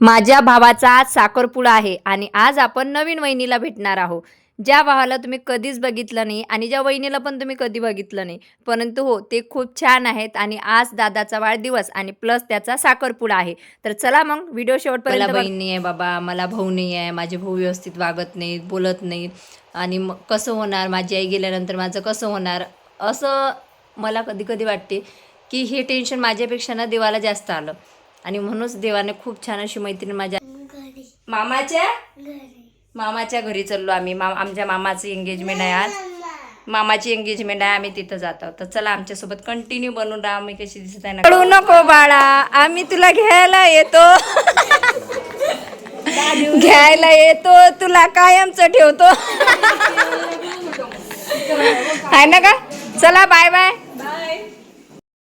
माझ्या भावाचा आज साखरपुडा आहे आणि आज आपण नवीन वहिनीला भेटणार आहोत. ज्या भावाला तुम्ही कधीच बघितलं नाही आणि ज्या वहिनीला पण तुम्ही कधी बघितलं नाही परंतु हो ते खूप छान आहेत आणि आज दादाचा वाढदिवस आणि प्लस त्याचा साखरपुडा आहे. तर चला मग व्हिडिओ शेवटपर्यंत बहीण नाही आहे बाबा मला भाऊ नाही आहे माझे भाऊ व्यवस्थित वागत नाहीत बोलत नाहीत आणि मग कसं होणार माझी आई गेल्यानंतर माझं कसं होणार असं मला कधी कधी वाटते की हे टेन्शन माझ्यापेक्षा ना देवाला जास्त आलं. आणि म्हणूनच देवाने खूप छान अशी मैत्रीण माझ्या मामाच्या? मामाच्या घरी चाललो आम्ही. मा आमच्या मामाची एंगेजमेंट आहे आज. मामाची एंगेजमेंट आहे आम्ही तिथं जात. आहोत तर चला आमच्यासोबत कंटिन्यू बनून राहा. आम्ही कशी दिसत आहे ना. रडू नको बाळा. आम्ही तुला घ्यायला येतो. घ्यायला येतो. तुला कायमच ठेवतो. आहे ना का चला बाय बाय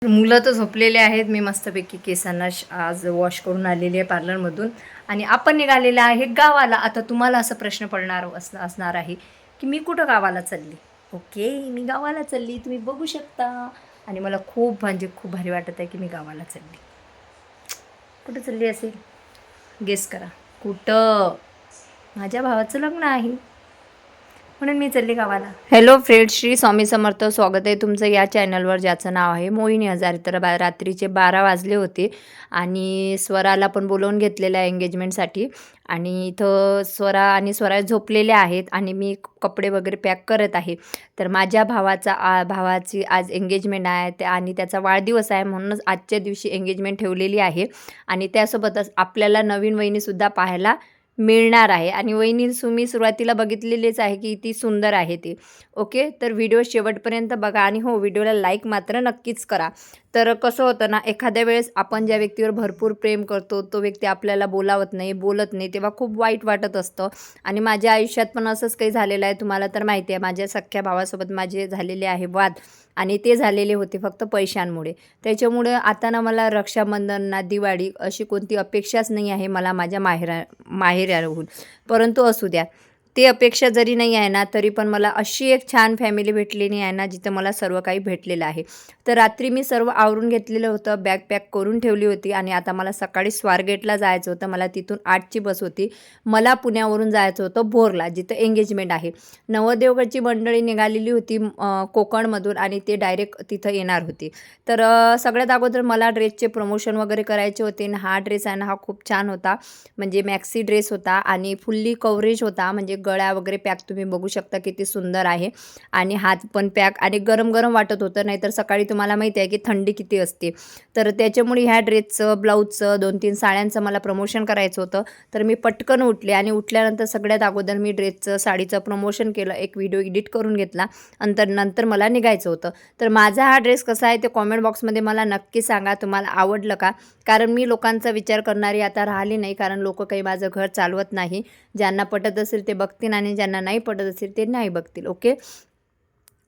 मुलं तर झोपलेले आहेत. मी मस्तपैकी केसांना आज वॉश करून आलेली आहे पार्लरमधून आणि आपण निघालेलं आहे गावाला. आता तुम्हाला असं प्रश्न पडणार असं असणार आहे की मी कुठं गावाला चालली? ओके मी गावाला चालली. तुम्ही बघू शकता. आणि मला खूप म्हणजे खूप भारी वाटत आहे की मी गावाला चालली. कुठं चालली असेल? गेस करा. कुठं? माझ्या भावाचं लग्न आहे. म्हणून मी चालली गावाला. हॅलो फ्रेंड श्री स्वामी समर्थ स्वागत आहे तुमचं या चॅनलवर ज्याचं नाव आहे मोहिनी हजारे. तर बा रात्रीचे बारा वाजले होते आणि स्वराला पण बोलवून घेतलेलं आहे एंगेजमेंटसाठी आणि इथं स्वरा आणि स्वरा झोपलेल्या आहेत आणि मी कपडे वगैरे पॅक करत आहे. तर माझ्या भावाचा आ भावाची आज एंगेजमेंट आहे त्या आणि त्याचा वाढदिवस आहे म्हणूनच आजच्या दिवशी एंगेजमेंट ठेवलेली आहे. आणि त्यासोबतच आपल्याला नवीन वहिनीसुद्धा पाहायला मिळणार आहे. आणि वहिनी तुम्ही सुरुवातीला बघितलेलीच आहे की ती सुंदर आहे ती. ओके? तर व्हिडिओ शेवटपर्यंत बघा आणि हो व्हिडिओला लाईक मात्र नक्कीच करा. तर कसं होतं ना एखाद्या वेळेस आपण ज्या व्यक्तीवर भरपूर प्रेम करतो तो व्यक्ती आपल्याला बोलावत नाही बोलत नाही तेव्हा खूप वाईट वाटत असतं. आणि माझ्या आयुष्यात पण असंच काही झालेलं आहे तुम्हाला तर माहिती आहे माझ्या सख्ख्या भावासोबत माझे झालेले आहे वाद. आणि ते झालेले होते फक्त पैशांमुळे. त्याच्यामुळे आता ना मला रक्षाबंधन ना दिवाळी अशी कोणती अपेक्षाच नाही आहे मला माझ्या माहेरा माहेऱ्याहून परंतु असू द्या. ते अपेक्षा जरी नाही आहे ना तरी पण मला अशी एक छान फॅमिली भेटलेली आहे ना जिथं मला सर्व काही भेटलेलं आहे. तर रात्री मी सर्व आवरून घेतलेलं होतं बॅग पॅक करून ठेवली होती आणि आता मला सकाळी स्वारगेटला जायचं होतं. मला तिथून आठची बस होती. मला पुण्यावरून जायचं होतं भोरला जिथं एंगेजमेंट आहे. नवदेवगडची मंडळी निघालेली होती कोकणमधून आणि ते डायरेक्ट तिथं येणार होती. तर सगळ्यात अगोदर मला ड्रेसचे प्रमोशन वगैरे करायचे होते आणि हा ड्रेस आहे ना हा खूप छान होता. म्हणजे मॅक्सी ड्रेस होता आणि फुल्ली कव्हरेज होता. म्हणजे गळ्या वगैरे पॅक तुम्ही बघू शकता किती सुंदर आहे. आणि हात पण पॅक आणि गरम गरम वाटत होतं नाहीतर सकाळी तुम्हाला माहिती आहे की थंडी किती असते. तर त्याच्यामुळे ह्या ड्रेसचं ब्लाऊजचं दोन तीन साड्यांचं मला प्रमोशन करायचं होतं. तर मी पटकन उठले आणि उठल्यानंतर सगळ्यात अगोदर मी ड्रेसचं साडीचं प्रमोशन केलं एक व्हिडिओ एडिट करून घेतला नंतर नंतर मला निघायचं होतं. तर माझा हा ड्रेस कसा आहे ते कॉमेंट बॉक्समध्ये मला नक्की सांगा तुम्हाला आवडलं का? कारण मी लोकांचा विचार करणारी आता राहिली नाही कारण लोक काही माझं घर चालवत नाही. ज्यांना पटत असेल ते बघ बघतील आणि ज्यांना नाही पटत असेल ते नाही बघतील ओके?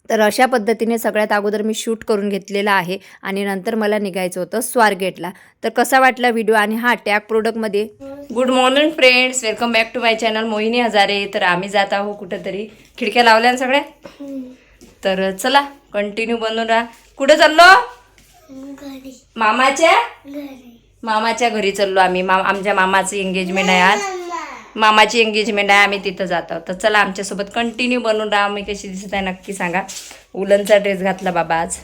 तर अशा पद्धतीने सगळ्यात अगोदर मी शूट करून घेतलेला आहे आणि नंतर मला निघायचं होतं स्वारगेटला. तर कसा वाटला व्हिडिओ आणि हा टॅग प्रोडक्टमध्ये? Good morning friends welcome back to my channel Mohini Hazare. तर आम्ही जात आहोत कुठंतरी खिडक्या लावल्या ना सगळ्या? तर चला कंटिन्यू बनवून राहा. कुठं चाललो? मामाच्या? मामाच्या घरी चाललो आम्ही. मा आमच्या मामाची एंगेजमेंट आहे आज. मामाची एंगेजमेंट आहे आम्ही तिथं जात. आहोत तर चला आमच्यासोबत कंटिन्यू बनून राहा. मी कशी दिसत आहे नक्की सांगा. उलनचा ड्रेस घातला बाबा आज.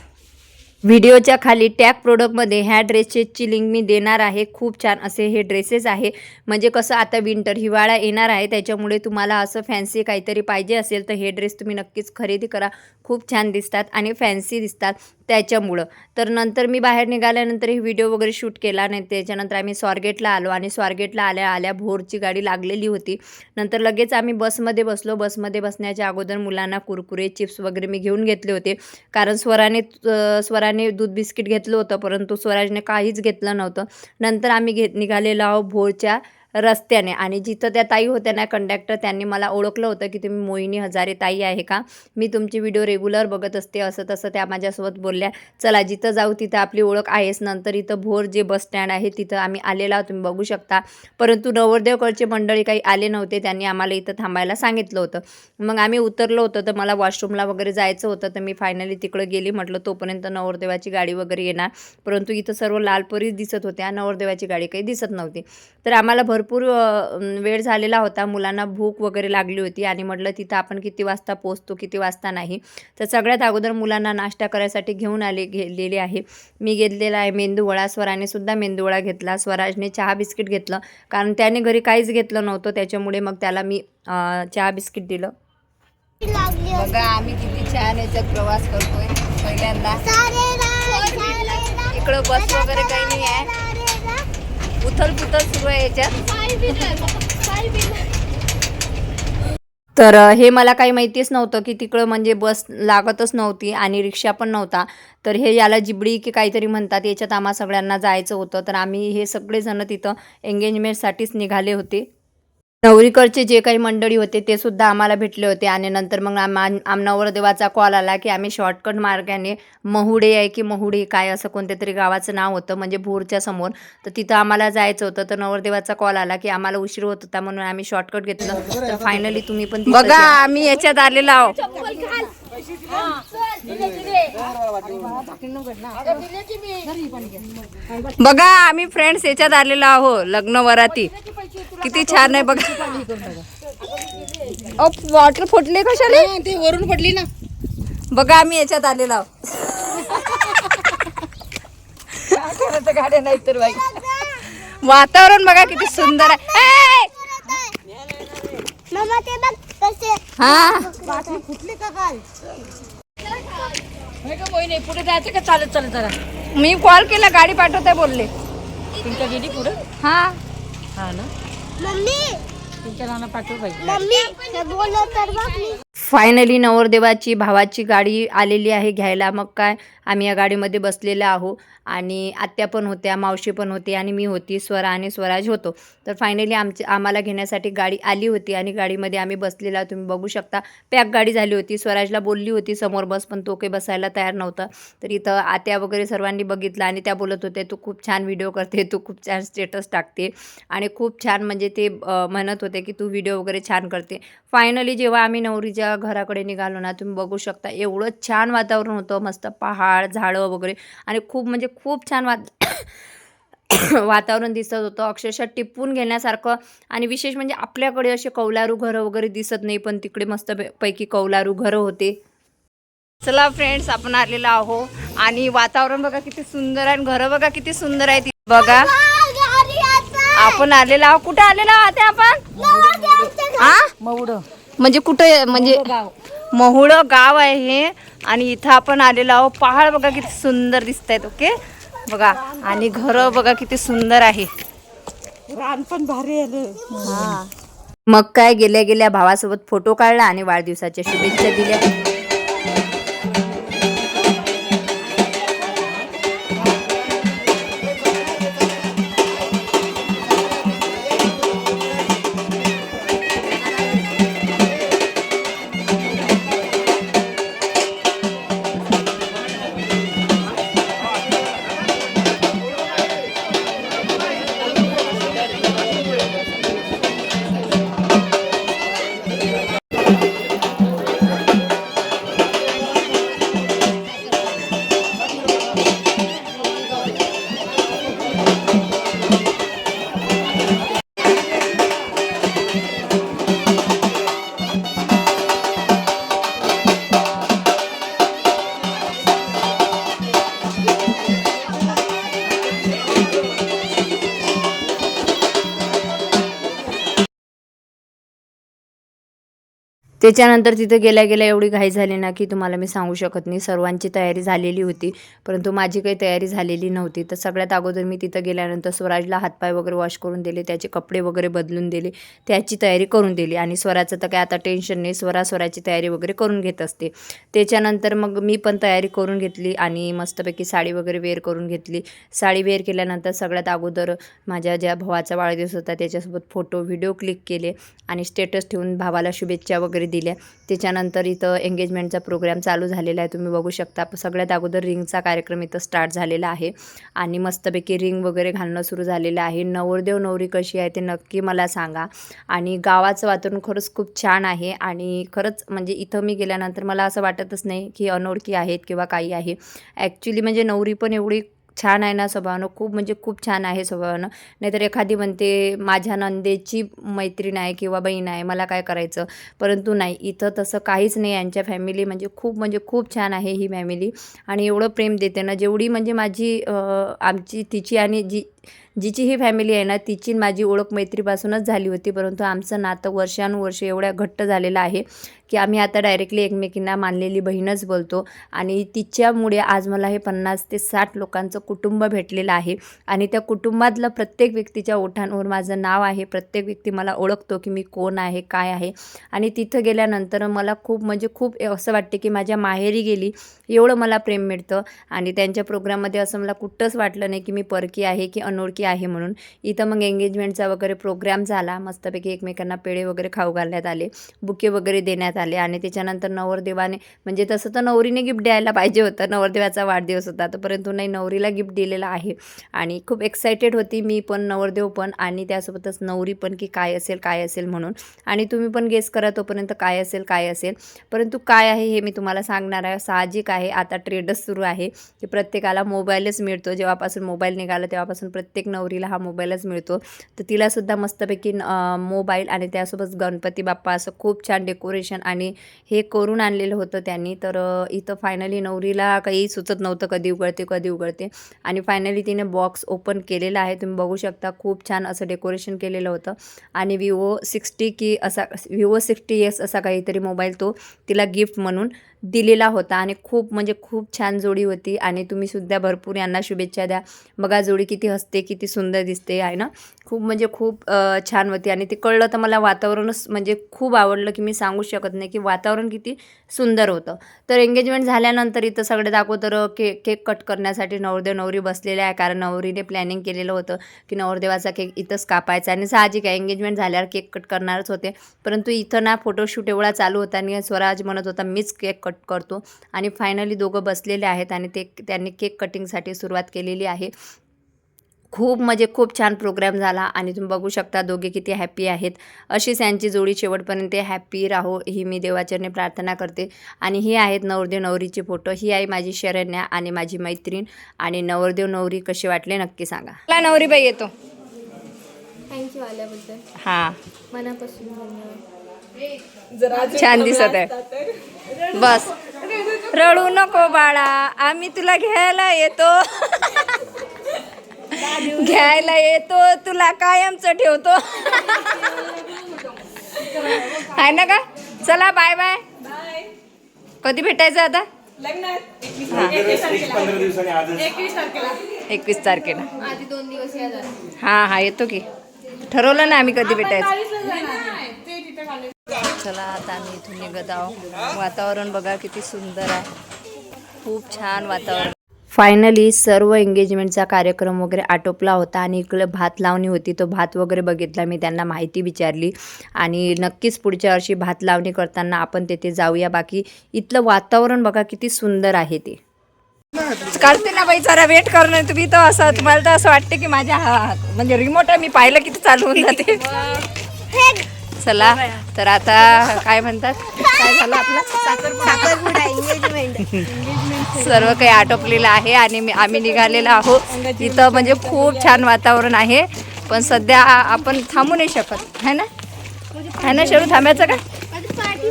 व्हिडिओच्या खाली टॅग प्रोडक्टमध्ये ह्या ड्रेसेसची लिंक मी देणार आहे. खूप छान असे हे ड्रेसेस आहे. म्हणजे कसं आता विंटर हिवाळा येणार आहे त्याच्यामुळे तुम्हाला असं फॅन्सी काहीतरी पाहिजे असेल तर हे ड्रेस तुम्ही नक्कीच खरेदी करा. खूप छान दिसतात आणि फॅन्सी दिसतात त्याच्यामुळं. तर नंतर मी बाहेर निघाल्यानंतरही व्हिडिओ वगैरे शूट केला नाही. त्याच्यानंतर आम्ही स्वारगेटला आलो आणि स्वारगेटला आल्या आल्या भोरची गाडी लागलेली होती. नंतर लगेच आम्ही बसमध्ये बसलो. बसमध्ये बसण्याच्या अगोदर मुलांना कुरकुरे चिप्स वगैरे मी घेऊन घेतले होते. कारण स्वराने स्वराने दूध बिस्किट घेतलं होतं परंतु स्वराजने काहीच घेतलं नव्हतं. नंतर आम्ही घेत निघालेलो आहोत भोरच्या रस्त्याने. आणि जिथं त्या ताई होत्या ना कंडक्टर त्यांनी मला ओळखलं होतं की तुम्ही मोहिनी हजारे ताई आहे का? मी तुमची व्हिडिओ रेग्युलर बघत असते असं तसं त्या माझ्यासोबत बोलल्या. चला जिथं जाऊ तिथं आपली ओळख आहेच. नंतर इथं भोर जे बस स्टँड आहे तिथं आम्ही आलेला तुम्ही बघू शकता. परंतु नवरदेवकडचे मंडळी काही आले नव्हते त्यांनी आम्हाला इथं थांबायला सांगितलं होतं. मग आम्ही उतरलो होतं तर मला वॉशरूमला वगैरे जायचं होतं तर मी फायनली तिकडं गेली. म्हटलं तोपर्यंत नवरदेवाची गाडी वगैरे येणार. परंतु इथं सर्व लालपरीच दिसत होत्या. नवरदेवाची गाडी काही दिसत नव्हती. तर आम्हाला भरपूर वेळ झालेला होता. मुलांना भूक वगैरे लागली होती आणि म्हटलं तिथं आपण किती वाजता पोचतो किती वाजता नाही? तर सगळ्यात अगोदर मुलांना नाश्ता करायसाठी घेऊन आले गेलेले आहे. मी घेतलेला आहे मेंदूवडा. स्वराने सुद्धा मेंदूवडा घेतला. स्वराजने चहा बिस्किट घेतलं. कारण त्याने घरी काहीच घेतलं नव्हतं. त्याच्यामुळे मग त्याला मी चहा बिस्किट दिलं. बघा आम्ही किती छान याच्यात प्रवास करतोय. पहिल्यांदा. इकडं बस वगैरे काही नाही आहे. उथल पुथल सुरू आहे याच्यात. तर हे मला काही माहितीच नव्हतं की तिकडं म्हणजे बस लागतच नव्हती आणि रिक्षा पण नव्हता. तर हे याला जिबडी की काहीतरी म्हणतात याच्यात आम्हा सगळ्यांना जायचं होतं. तर आम्ही हे सगळेजणं तिथं एंगेजमेंटसाठीच निघाले होते. नवरीकडचे जे काही मंडळी होते ते सुद्धा आम्हाला भेटले होते. आणि नंतर मग आम आम नवरदेवाचा कॉल आला की आम्ही शॉर्टकट मार्गाने महुडे आहे की महुडे काय असं कोणत्या तरी गावाचं नाव होतं म्हणजे भोरच्या समोर. तर तिथं आम्हाला जायचं होतं. तर नवरदेवाचा कॉल आला की आम्हाला उशीर होत होता म्हणून आम्ही शॉर्टकट घेतलं. तर फायनली तुम्ही पण बघा आम्ही याच्यात आलेलो आहोत. बघा आम्ही फ्रेंड्स याच्यात आलेलो आहो लग्न वराती. किती छान आहे बघा. वॉटर फुटले कशाले? ते वरून पडली ना. बघा आम्ही याच्यात आलेलो आहोत. गाड्या नाही तर बाई वातावरण बघा किती सुंदर आहे. हा? फुटली का काय नाही का मोही नाही पुढे जायचं का चालत चालत जरा? मी कॉल केला गाडी पाठवते बोलले. तुमच्या गेली पुढे? हा. हा ना? मम्मी! तुमच्या नाना पाठवू पाहिजे मम्मी बोलत तर बघ मी. फायनली नवरदेवाची भावाची गाडी आलेली आहे घ्यायला. मग काय? आम्ही या गाडीमध्ये बसलेलो आहो. आणि आत्या पण होत्या मावशी पण होती आणि मी होती. स्वरा आणि स्वराज होतो. तर फायनली आमची आम्हाला घेण्यासाठी गाडी आली होती आणि गाडीमध्ये आम्ही बसलेला तुम्ही बघू शकता पॅक गाडी झाली होती. स्वराजला बोलली होती समोर बस पण तो काही बसायला तयार नव्हता. तर इथं आत्या वगैरे सर्वांनी बघितलं आणि त्या बोलत होते तू खूप छान व्हिडिओ करते तू खूप छान स्टेटस टाकते. आणि खूप छान म्हणजे ते म्हणत होते की तू व्हिडिओ वगैरे छान करते. फायनली जेव्हा आम्ही नवरीच्या घराकडे निघालो ना तुम्ही बघू शकता एवढं छान वातावरण होतं मस्त पहाड झाडं वगैरे. आणि खूप म्हणजे खूप छान वात वातावरण दिसत होतं अक्षरशः टिपून घेण्यासारखं. आणि विशेष म्हणजे आपल्याकडे असे कौलारू घरं वगैरे दिसत नाही पण तिकडे मस्त पैकी कौलारू घरं होते. चला फ्रेंड्स आपण आलेलो आहो आणि वातावरण बघा किती सुंदर आहे आणि घरं बघा किती सुंदर आहे ती बघा आपण आलेलो आहो कुठे आलेलो आहोत आपण? हा मऊड म्हणजे कुठे म्हणजे महुळ गाव. आहे हे आणि इथं आपण आलेलो आहो पहाड बघा किती सुंदर दिसत आहेत ओके? बघा आणि घर बघा किती सुंदर आहे. रान पण भारी आलं मग काय गेल्या गेल्या भावासोबत फोटो काढला आणि वाढदिवसाच्या शुभेच्छा दिल्या. त्याच्यानंतर तिथं गेल्या गेल्या एवढी घाई झाली ना की तुम्हाला मी सांगू शकत नाही. सर्वांची तयारी झालेली होती. परंतु माझी काही तयारी झालेली नव्हती. तर सगळ्यात अगोदर मी तिथं गेल्यानंतर स्वराजला हातपाय वगैरे वॉश करून दिले त्याचे कपडे वगैरे बदलून दिले त्याची तयारी करून दिली. आणि स्वराचं तर काय आता टेन्शन नाही. स्वरा स्वराची तयारी वगैरे करून घेत असते. त्याच्यानंतर मग मी पण तयारी करून घेतली आणि मस्तपैकी साडी वगैरे वेअर करून घेतली. साडी वेअर केल्यानंतर सगळ्यात अगोदर माझ्या ज्या भावाचा वाढदिवस होता त्याच्यासोबत फोटो व्हिडिओ क्लिक केले आणि स्टेटस ठेवून भावाला शुभेच्छा वगैरे दिल्या त्याच्यानंतर इथं एंगेजमेंटचा प्रोग्राम चालू झालेला आहे. तुम्ही बघू शकता सगळ्यात अगोदर रिंगचा कार्यक्रम इथं स्टार्ट झालेला आहे. आणि मस्तपैकी रिंग वगैरे घालणं सुरू झालेलं आहे. नवरदेव नवरी कशी आहे ते नक्की मला सांगा. आणि गावाचं वातावरण खरंच खूप छान आहे. आणि खरंच म्हणजे इथं मी गेल्यानंतर मला असं वाटतच नाही की अनोळखी आहेत किंवा काही आहे. ॲक्च्युली म्हणजे नवरी पण एवढी छान आहे ना स्वभावानं खूप म्हणजे खूप छान आहे स्वभावानं. नाहीतर एखादी म्हणते माझ्या नंदेची मैत्रीण आहे किंवा बहीण आहे मला काय करायचं? परंतु नाही इथं तसं काहीच नाही यांच्या फॅमिली म्हणजे खूप म्हणजे खूप छान आहे ही फॅमिली आणि एवढं प्रेम देते ना जेवढी म्हणजे माझी आमची तिची आणि जी जिची ही फॅमिली आहे ना तिची माझी ओळख मैत्रीपासूनच झाली होती परंतु आमचं नातं वर्षानुवर्ष एवढ्या घट्ट झालेलं आहे की आम्ही आता डायरेक्टली एकमेकींना मानलेली बहीणच बोलतो आणि तिच्यामुळे आज मला हे पन्नास ते साठ लोकांचं कुटुंब भेटलेलं आहे आणि त्या कुटुंबातलं प्रत्येक व्यक्तीच्या ओठांवर माझं नाव आहे. प्रत्येक व्यक्ती मला ओळखतो की मी कोण आहे काय आहे. आणि तिथं गेल्यानंतर मला खूप म्हणजे खूप असं वाटते की माझ्या माहेरी गेली एवढं मला प्रेम मिळतं. आणि त्यांच्या प्रोग्राममध्ये असं मला कुठंच वाटलं नाही की मी परकी आहे की अनोळखी आहे म्हणून. इथं मग एंगेजमेंटचा वगैरे प्रोग्राम झाला. मस्तपैकी एकमेकांना पेढे वगैरे खाऊ घालण्यात आले. बुके वगैरे देण्यात आले. आणि त्याच्यानंतर नवरदेवाने म्हणजे तसं तर नवरीने गिफ्ट द्यायला पाहिजे होतं. नवरदेवाचा वाढदिवस होता. तर परंतु नाही नवरीला गिफ्ट दिलेला आहे. आणि खूप एक्सायटेड होती मी पण नवरदेव पण आणि त्यासोबतच नवरी पण की काय असेल काय असेल म्हणून. आणि तुम्ही पण गेस करा तोपर्यंत काय असेल काय असेल. परंतु काय आहे हे मी तुम्हाला सांगणार आहे. साहजिक आहे. आता ट्रेडच सुरू आहे. की प्रत्येकाला मोबाईलच मिळतो. जेव्हापासून मोबाईल निघाला तेव्हापासून प्रत्येक नवरीला हा मोबाईलच मिळतो. तर तिलासुद्धा मस्तपैकी मोबाईल आणि त्यासोबत गणपती बाप्पा असं खूप छान डेकोरेशन आणि हे करून आणलेलं होतं त्यांनी. तर इथं फायनली नवरीला काही सुचत नव्हतं कधी उघडते कधी उघडते. आणि फायनली तिने बॉक्स ओपन केलेला आहे. तुम्ही बघू शकता खूप छान असं डेकोरेशन केलेलं होतं. आणि विवो सिक्स्टी की असा विवो सिक्स्टी एस असा काहीतरी मोबाईल तो तिला गिफ्ट म्हणून दिलेला होता आणि खूप म्हणजे खूप छान जोडी होती आणि तुम्ही सुद्धा भरपूर यांना शुभेच्छा द्या. बघा जोडी किती हसते किती सुंदर दिसते आहे ना? खूप म्हणजे खूप छान होती आणि ते कळलं तर मला वातावरणच म्हणजे खूप आवडलं की मी सांगू शकत नाही की वातावरण किती सुंदर होतं. तर एंगेजमेंट झाल्यानंतर इथं सगळे दाखवतर के केक कट करण्यासाठी नवरदेव नवरी बसलेले आहे कारण नवरीने प्लॅनिंग केलेलं होतं की नवरदेवाचा केक इथंच कापायचा आणि साहजिक आहे एंगेजमेंट झाल्यावर केक कट करणारच होते. परंतु इथं ना फोटोशूट एवढा चालू होता आणि स्वराज म्हणत होता मीच केक कट करतो. आणि फायनली दोघं बसलेले आहेत आणि ते त्यांनी केक कटिंगसाठी सुरुवात केलेली आहे. खूप म्हणजे खूप छान प्रोग्राम झाला आणि तुम्ही बघू शकता दोघे किती हॅपी आहेत. अशीच यांची जोडी शेवटपर्यंत हॅपी राहो ही मी देवाचरणी प्रार्थना करते. आणि ही आहेत नवरदेव नवरीचे फोटो ही आहे माझी शरण्या आणि माझी मैत्रीण. आणि नवरदेव नवरी कसे वाटले नक्की सांगा. मला नवरी बाई येतो. थँक्यू आल्याबद्दल. हां. मनापासून धन्यवाद. छान दिसत आहे. बस. रडू नको बाळा. आम्ही तुला घ्यायला येतो. घ्यायला येतो. तुला कायमच ठेवतो. आहे ना का चला बाय बाय कधी भेटायचं आता? एकवीस तारखेला. हां हां येतो की. ठरवलं ना आम्ही कधी भेटायचं. चला आता आम्ही इथून निघत आहोत. वातावरण बघा किती सुंदर आहे. खूप छान वातावरण. फायनली सर्व एंगेजमेंटचा कार्यक्रम वगैरे आटोपला होता आणि इकडे भात लावणी होती. तो भात वगैरे बघितला मी त्यांना माहिती विचारली. आणि नक्कीच पुढच्या वर्षी भात लावणी करताना आपण तेथे जाऊया. बाकी इथलं वातावरण बघा किती सुंदर आहे ते. काढते ना बाई जरा वेट करणं तुम्ही तर असं तुम्हाला तर असं वाटते की माझ्या हा म्हणजे रिमोट मी पाहिलं किती चालू होऊन जाते. चला तर आता काय म्हणतात? काय झालं आपलं? सर्व काही आटोपलेलं आहे आणि मी आम्ही निघालेलो आहोत. इथं म्हणजे खूप छान वातावरण आहे. पण सध्या आपण थांबू नाही शकत. है ना? है ना शेरू? थांबायचं का?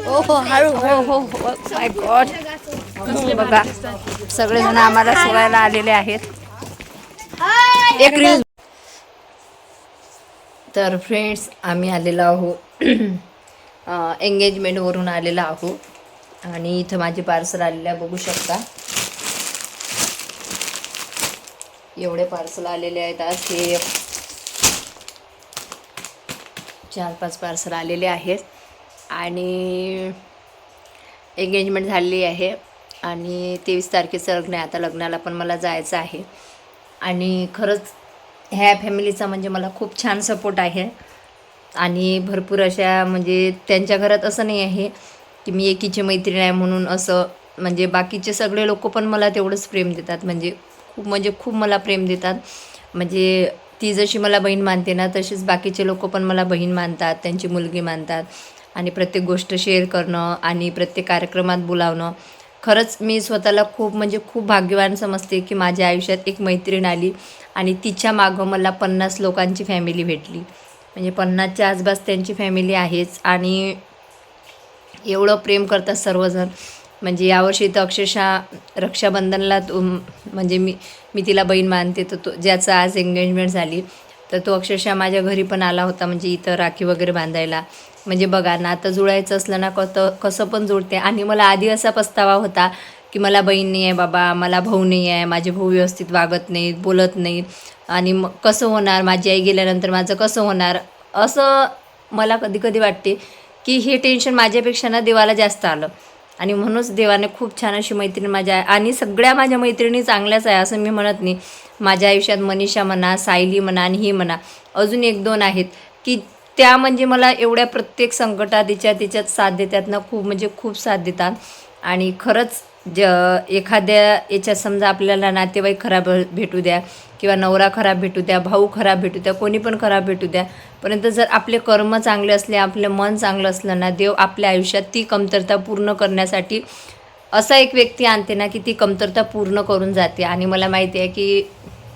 हो हो हळू हो हो हो. माय गॉड बघा सगळेजण आम्हाला सोडायला आलेले आहेत. एक रील तर फ्रेंड्स आम्ही आलेलो आहो. एंगेजमेंटवरून आलेला आहो. आणि इथं माझे पार्सल आलेलं आहे बघू शकता. एवढे पार्सल आलेले आहेत आज. हे चार पाच पार्सल आलेले आहेत. आणि एंगेजमेंट झालेली आहे. आणि तेवीस तारखेचं लग्न आहे. आता लग्नाला पण मला जायचं आहे. आणि खरंच ह्या फॅमिलीचा म्हणजे मला खूप छान सपोर्ट आहे. आणि भरपूर अशा म्हणजे त्यांच्या घरात असं नाही आहे की मी एकीची मैत्रीण आहे म्हणून असं म्हणजे बाकीचे सगळे लोक पण मला तेवढंच प्रेम देतात. म्हणजे खूप म्हणजे खूप मला प्रेम देतात. म्हणजे ती जशी मला बहीण मानते ना तशीच बाकीचे लोक पण मला बहीण मानतात त्यांची मुलगी मानतात. आणि प्रत्येक गोष्ट शेअर करणं आणि प्रत्येक कार्यक्रमात बोलावणं खरंच मी स्वतःला खूप म्हणजे खूप भाग्यवान समजते की माझ्या आयुष्यात एक मैत्रीण आली आणि तिच्या मागं मला पन्नास लोकांची फॅमिली भेटली. म्हणजे पन्नासच्या आसपास त्यांची फॅमिली आहेच आणि एवढं प्रेम करतात सर्वजण. म्हणजे यावर्षी तर अक्षरशः रक्षाबंधनला तो म्हणजे मी मी तिला बहीण मानते तर तो ज्याचं आज एंगेजमेंट झाली तर तो अक्षरशः माझ्या घरी पण आला होता म्हणजे इथं राखी वगैरे बांधायला. म्हणजे बघा नातं जुळायचं असलं ना कसं कसं पण जुळते. आणि मला आधी असा पस्तावा होता की मला बहीण नाही आहे बाबा मला भाऊ नाही आहे माझे भाऊ व्यवस्थित वागत नाहीत बोलत नाहीत. आणि मग कसं होणार? माझी आई गेल्यानंतर माझं कसं होणार? असं मला कधी कधी वाटते की हे टेन्शन माझ्यापेक्षा ना देवाला जास्त आलं. आणि म्हणूनच देवाने खूप छान अशी मैत्रीण माझ्या आणि सगळ्या माझ्या मैत्रिणी चांगल्याच आहे असं मी म्हणत नाही. माझ्या आयुष्यात मनीषा म्हणा सायली म्हणा आणि ही म्हणा अजून एक दोन आहेत की त्या म्हणजे मला एवढ्या प्रत्येक संकटात तिच्या तिच्यात साथ देतात ना खूप म्हणजे खूप साथ देतात. आणि खरंच ज एखाद्या याच्यात समजा आपल्याला नातेवाईक खराब भेटू द्या किंवा नवरा खराब भेटू द्या भाऊ खराब भेटू द्या कोणी पण खराब भेटू द्या परंतु जर आपले कर्म चांगले असले आपलं मन चांगलं असलं ना देव आपल्या आयुष्यात ती कमतरता पूर्ण करण्यासाठी असा एक व्यक्ती आणते ना की ती कमतरता पूर्ण करून जाते. आणि मला माहिती आहे की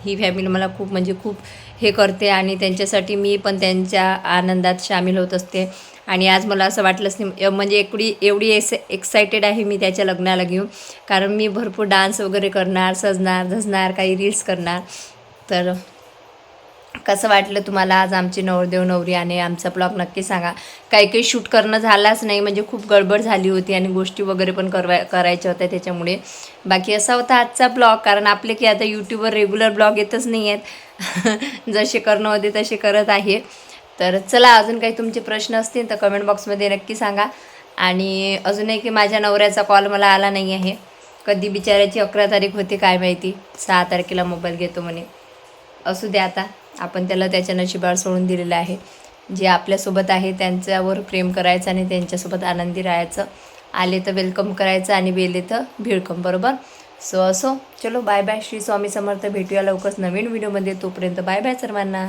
ही फॅमिली मला खूप म्हणजे खूप हे करते आणि त्यांच्यासाठी मी पण त्यांच्या आनंदात सामील होत असते. आणि आज मला असं वाटलंच नाही म्हणजे एवढी एवढी एस एक्सायटेड आहे मी त्याच्या लग्नाला घेऊन. कारण मी भरपूर डान्स वगैरे करणार सजणार धजणार काही रील्स करणार. तर कसं वाटलं तुम्हाला आज आमची नवरदेव नवरी आणि आमचा ब्लॉग? नक्की सांगा. काही काही शूट करणं झालाच नाही म्हणजे खूप गडबड झाली होती आणि गोष्टी वगैरे पण करवाय करायच्या होत्या त्याच्यामुळे. बाकी असा होता आजचा ब्लॉग कारण आपले की आता यूट्यूबवर रेग्युलर ब्लॉग येतच नाही आहेत जसे करणं होते तसे करत आहे. तर चला अजून काही तुमचे प्रश्न असतील तर कमेंट बॉक्समध्ये नक्की सांगा. आणि अजूनही की माझ्या नवऱ्याचा कॉल मला आला नाही आहे. कधी बिचाऱ्याची अकरा तारीख होती काय माहिती? सहा तारखेला मोबाईल घेतो म्हणे. असू द्या आता. आपण त्याला त्याच्या नशिबावर सोडून दिलेलं आहे. जे आपल्यासोबत आहे त्यांच्यावर प्रेम करायचं आणि त्यांच्यासोबत आनंदी राहायचं. आले तर वेलकम करायचं आणि वेले तर भिडकम बरोबर? सो असो चलो बाय बाय श्री स्वामी समर्थ. भेटूया लवकरच नवीन व्हिडिओमध्ये तोपर्यंत बाय बाय सर्वांना.